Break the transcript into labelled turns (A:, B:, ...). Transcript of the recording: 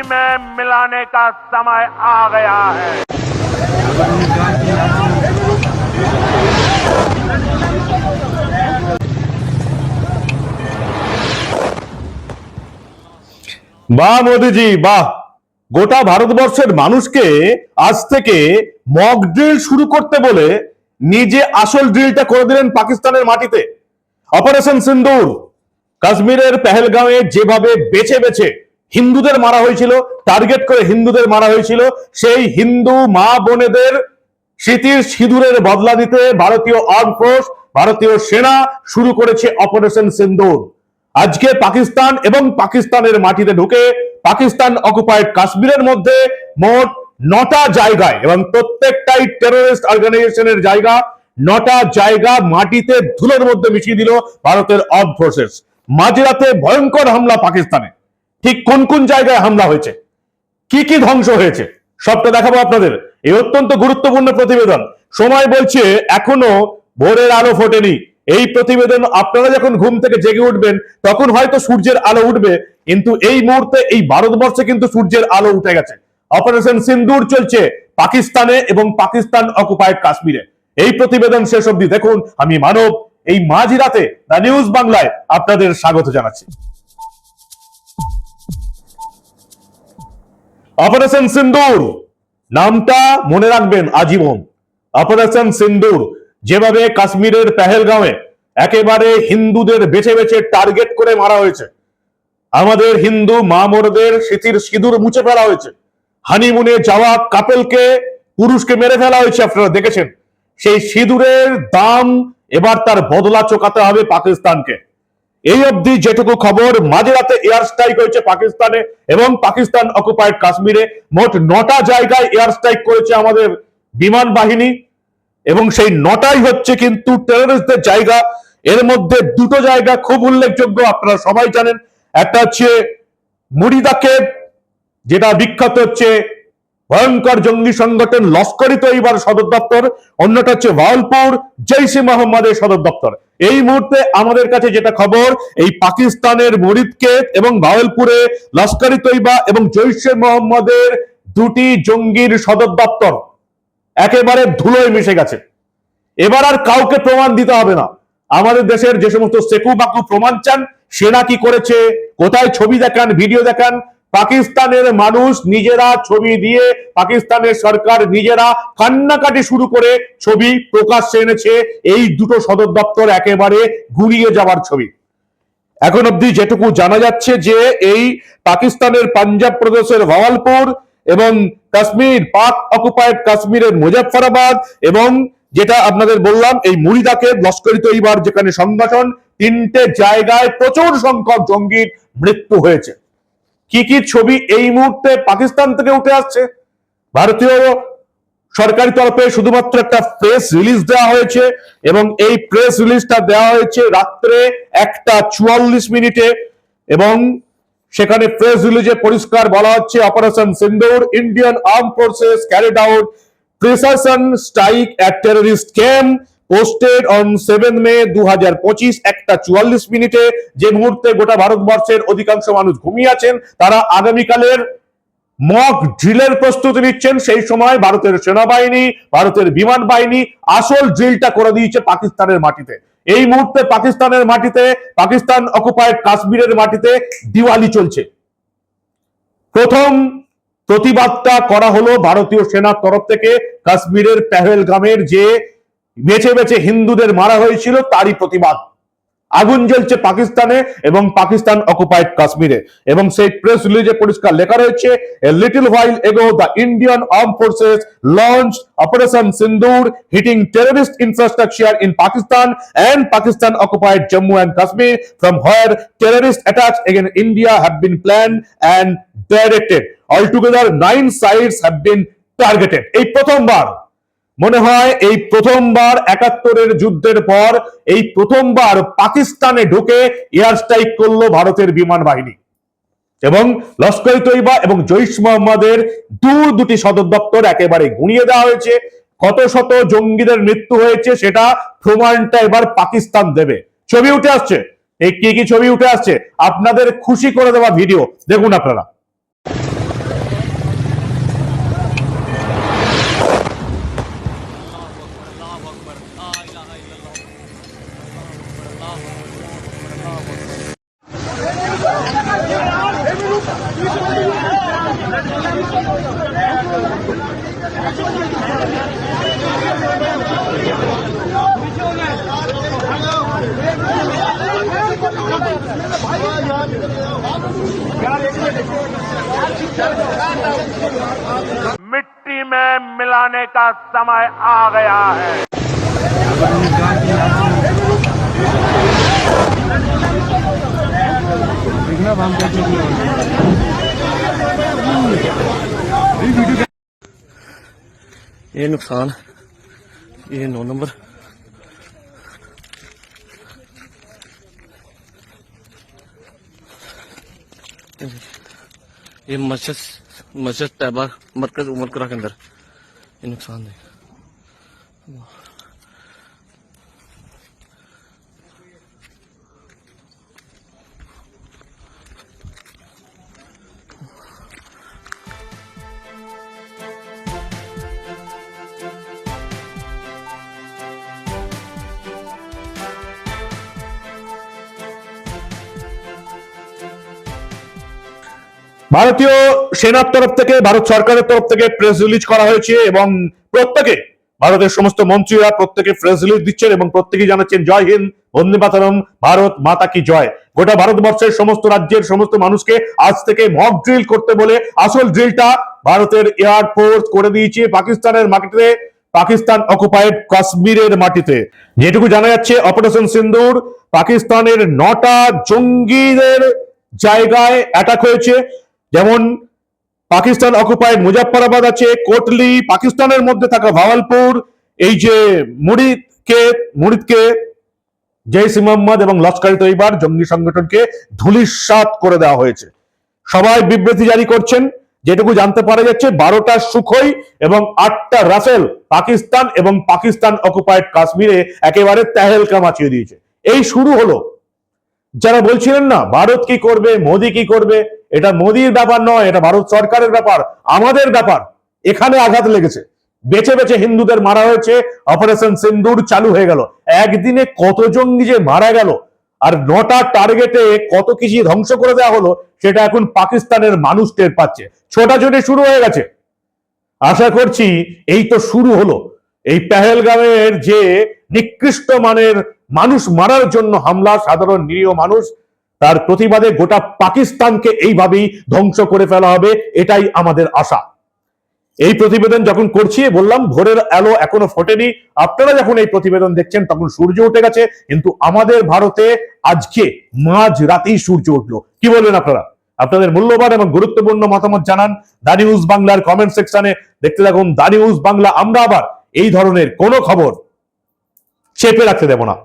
A: में मिलाने का समय आ गया है
B: বাহ মোদিজি বাহ গোটা ভারতবর্ষের মানুষকে আজ থেকে মক ড্রিল শুরু করতে বলে নিজে আসল ড্রিলটা করে দিলেন পাকিস্তানের মাটিতে অপারেশন সিন্দুর কাশ্মীরের পেহেলগাঁওয়ে যেভাবে বেছে বেছে হিন্দুদের মারা হয়েছিল টার্গেট করে হিন্দুদের মারা হয়েছিল, সেই হিন্দু মা বোনেদের স্মৃতির সিঁদুরের বদলা দিতে ভারতীয় আর্ম ফোর্স ভারতীয় সেনা শুরু করেছে অপারেশন সিন্দুর। আজকে পাকিস্তান এবং পাকিস্তানের মাটিতে ঢুকে পাকিস্তান অকুপাইড কাশ্মীরের মধ্যে মোট নটা জায়গায় এবং প্রত্যেকটাই টেরোরিস্ট অর্গানাইজেশনের জায়গা, নটা জায়গা মাটিতে ধুলোর মধ্যে মিশিয়ে দিল ভারতের আর্ম ফোর্সেস মাঝরাতে ভয়ঙ্কর হামলা পাকিস্তানে। ঠিক কোন কোন জায়গায় হামলা হয়েছে? কি কি ধ্বংস হয়েছে? সবটা দেখাবো আপনাদের। এই অত্যন্ত গুরুত্বপূর্ণ প্রতিবেদন। সময় বলছে, এখনও ভোরের আলো ফোটেনি। এই প্রতিবেদন আপনারা যখন ঘুম থেকে জেগে উঠবেন, তখন হয়তো সূর্যের আলো উঠবে, কিন্তু এই মুহূর্তে, এই ভারতবর্ষে কিন্তু সূর্যের আলো উঠে গেছে। অপারেশন সিন্দুর চলছে পাকিস্তানে এবং পাকিস্তান অকুপাইড কাশ্মীরে। এই প্রতিবেদন শেষ অবধি দেখুন। আমি মানব, এই মাঝরাতে দ্য নিউজ বাংলায় আপনাদের স্বাগত জানাচ্ছি। অপারেশন সিন্দুর, নামটা মনে রাখবেন আজীবন। অপারেশন সিন্দুর, যেভাবে কাশ্মীরের পেহেলগাঁওয়ে একেবারে হিন্দুদের বেছে বেছে টার্গেট করে মারা হয়েছে। আমাদের হিন্দু মা মোরদের স্মৃতির সিঁদুর মুছে ফেলা হয়েছে। হানিমুনে যাওয়া কাপেলকে পুরুষকে মেরে ফেলা হয়েছে, আপনারা দেখেছেন। সেই সিঁদুরের দাম এবার তার বদলা চোকাতে হবে পাকিস্তানকে। এই অবধি যেটুকু খবর, মাঝে মাঝরাতে এয়ার স্ট্রাইক হয়েছে পাকিস্তানে এবং পাকিস্তান অকুপাইড কাশ্মীরে। মোট নটা জায়গায় এয়ার স্ট্রাইক করেছে আমাদের বিমান বাহিনী এবং সেই নটাই হচ্ছে কিন্তু টেররিস্টদের জায়গা। এর মধ্যে দুটো জায়গা খুব উল্লেখযোগ্য, আপনারা সবাই জানেন। একটা হচ্ছে মুড়িদাকে যেটা বিখ্যাত হচ্ছে ভয়ঙ্কর জঙ্গি সংগঠন লস্করি তৈবার সদর দপ্তর, অন্যটা হচ্ছে ভাওলপুর জৈশে মোহাম্মদের সদর দপ্তর। এই মুহূর্তে আমাদের কাছে যেটা খবর, এই পাকিস্তানের মরিদকেত এবং ভাওলপুরে লস্করি তৈবা এবং জৈশে মোহাম্মদের দুটি জঙ্গির সদর দপ্তর। একেবারে ধুলোয় মিশে গেছে। এবার আর কাউকে প্রমাণ দিতে হবে না। আমাদের দেশের যে সমস্ত সেকু বাকু প্রমাণ চান, সেনা কি করেছে, কোথায় ছবি দেখান, ভিডিও দেখান পাকিস্তানের মানুষ নিজেরা ছবি দিয়ে পাকিস্তানের সরকার নিজেরা কান্নাকাটি শুরু করে ছবি প্রকাশ্যে এনেছে। এই দুটো সদর দপ্তর একেবারে গুলিয়ে যাওয়ার ছবি। এখন অব্দি যেটুকু জানা যাচ্ছে যে এই পাকিস্তানের পাঞ্জাব প্রদেশের ভাওয়ালপুর এবং কাশ্মীর, পাক অকুপাইড কাশ্মীরের মুজাফফরাবাদ এবং যেটা আপনাদের বললাম, এই মুরিদাকে লস্করি তৈবার যেখানে সংগঠন, তিনটে জায়গায় প্রচুর সংখ্যক জঙ্গির মৃত্যু হয়েছে। কি কি ছবি এই মুহূর্তে পাকিস্তান থেকে উঠে আসছে? ভারতীয় সরকারি তরফে শুধুমাত্র একটা প্রেস রিলিজ দেওয়া হয়েছে এবং এই প্রেস রিলিজটা দেওয়া হয়েছে রাত্রে একটা চুয়াল্লিশ মিনিটে এবং সেখানে প্রেস রিলিজে পরিষ্কার বলা হচ্ছে operation Sindoor Indian arm forces carried out precision strike at terrorist camp posted on seven May দু হাজার পঁচিশ, একটা চুয়াল্লিশ মিনিটে যে মুহূর্তে গোটা ভারতবর্ষের অধিকাংশ মানুষ ঘুমিয়ে আছেন, তারা আগামীকালের মক ড্রিলের প্রস্তুতি নিচ্ছেন। সেই সময় ভারতের সেনাবাহিনী, ভারতের বিমান বাহিনী আসল ড্রিলটা করে দিয়েছে পাকিস্তানের মাটিতে। এই মুহূর্তে পাকিস্তানের মাটিতে, পাকিস্তান অকুপাইড কাশ্মীরের মাটিতে দিওয়ালি চলছে। প্রথম প্রতিবাদটা করা হলো ভারতীয় সেনার তরফ থেকে কাশ্মীরের পেহেলগামের যে বেছে বেছে হিন্দুদের মারা হয়েছিল তারই প্রতিবাদ আগুন জ্বলছে পাকিস্তানে এবং পাকিস্তান অকুপাইড কাশ্মীরে এবং সেই প্রেস রিলিজে পরিষ্কার লেখা রয়েছে little while ago the Indian arm forces launch operation Sindoor hitting terrorist infrastructure in Pakistan and Pakistan occupied Jammu and Kashmir from where terrorist attacks against India have been planned and directed. Altogether, nine sites have been targeted. এই প্রথমবার মনে হয় এই প্রথমবার একাত্তরের যুদ্ধের পর এই প্রথমবার পাকিস্তানে ঢুকে এয়ার স্ট্রাইক করল ভারতের বিমান বাহিনী। এবং লস্কর তৈবা এবং জৈশ মোহাম্মদের দূর দুটি সদর দপ্তর একেবারে গুঁড়িয়ে দেওয়া হয়েছে। কত শত জঙ্গিদের মৃত্যু হয়েছে সেটা প্রমাণটা এবার পাকিস্তান দেবে। ছবি উঠে আসছে। এই কি কি ছবি উঠে আসছে? আপনাদের খুশি করে দেওয়া ভিডিও। দেখুন আপনারা।
A: मिट्टी में मिलाने का समय आ गया है
C: ये नुकसान, ये नौ नंबर Thank you. ये मस्जिद मस्जिद तैबा मरकज उमर करा के अंदर। ये नुकसान है।
B: ভারতীয় সেনার তরফ থেকে, ভারত সরকারের তরফ থেকে প্রেস রিলিজ করা হয়েছে এবং প্রত্যেকে, ভারতের সমস্ত মন্ত্রীরা প্রত্যেকে প্রেস রিলিজ দিচ্ছেন এবং প্রত্যেকেই জানাচ্ছেন, জয় হিন্দ, বন্দে মাতরম, ভারত মাতা কি জয়? গোটা ভারতবর্ষের সমস্ত রাজ্যের সমস্ত মানুষকে আজ থেকে মক ড্রিল করতে বলে আসল ড্রিলটা ভারতের এয়ারফোর্স করে দিয়েছে পাকিস্তানের মাটিতে, পাকিস্তান অকুপাইড কাশ্মীরের মাটিতে। যেটুকু জানা যাচ্ছে অপারেশন সিন্দুর পাকিস্তানের নটা জঙ্গিদের জায়গায় অ্যাটাক হয়েছে। যেমন পাকিস্তান অকুপাইড মুজাফফরাবাদ আছে, কোটলি পাকিস্তানের মধ্যে থাকা ভাওয়ালপুর, এই যে মুরিদকে মুরিদকে জৈস মোহাম্মদ এবং লস্কর তৈবার জঙ্গি সংগঠনকে ধুলিস্বাত করে দেওয়া হয়েছে। সবাই বিবৃতি জারি করছেন, যেটুকু জানতে পারা যাচ্ছে, বারোটা সুখই এবং আটটা রাফেল পাকিস্তান এবং পাকিস্তান অকুপাইড কাশ্মীরে একেবারে তেহেলকা মাচিয়ে দিয়েছে। এই শুরু হলো। যারা বলছিলেন না, ভারত কি করবে? মোদি কি করবে? এটা মোদির ব্যাপার নয়, এটা ভারত সরকারের ব্যাপার, আমাদের ব্যাপার। এখানে আঘাত লেগেছে। বেছে বেছে হিন্দুদের মারা হয়েছে, অপারেশন সিন্দুর চালু হয়ে গেল। একদিনে কত জঙ্গি যে মারা গেল? আর নটা টার্গেটে কত কিছু ধ্বংস করে দেওয়া হলো, সেটা এখন পাকিস্তানের মানুষ টের পাচ্ছে। ছোটাছুটি শুরু হয়ে গেছে। আশা করছি এই তো শুরু হলো। এই পেহেলগামের যে নিকৃষ্ট মানের মানুষ মারার জন্য হামলা, সাধারণ নিরীহ মানুষ তার প্রতিবাদে গোটা পাকিস্তানকে এইভাবেই ধ্বংস করে ফেলা হবে, এটাই আমাদের আশা। এই প্রতিবেদন যখন করছি, বললাম, ভোরের আলো এখনও ফোটেনি। আপনারা যখন এই প্রতিবেদন দেখছেন, তখন সূর্য উঠে গেছে, কিন্তু আমাদের ভারতে আজকে মাঝ রাতেই সূর্য উঠল। কি বলবেন আপনারা? আপনাদের মূল্যবান এবং গুরুত্বপূর্ণ মতামত জানান দা নিউজ বাংলার কমেন্ট সেকশনে। দেখতে থাকুন দা নিউজ বাংলা, আমরা আবার এই ধরনের কোনো খবর চেপে রাখতে দেব না।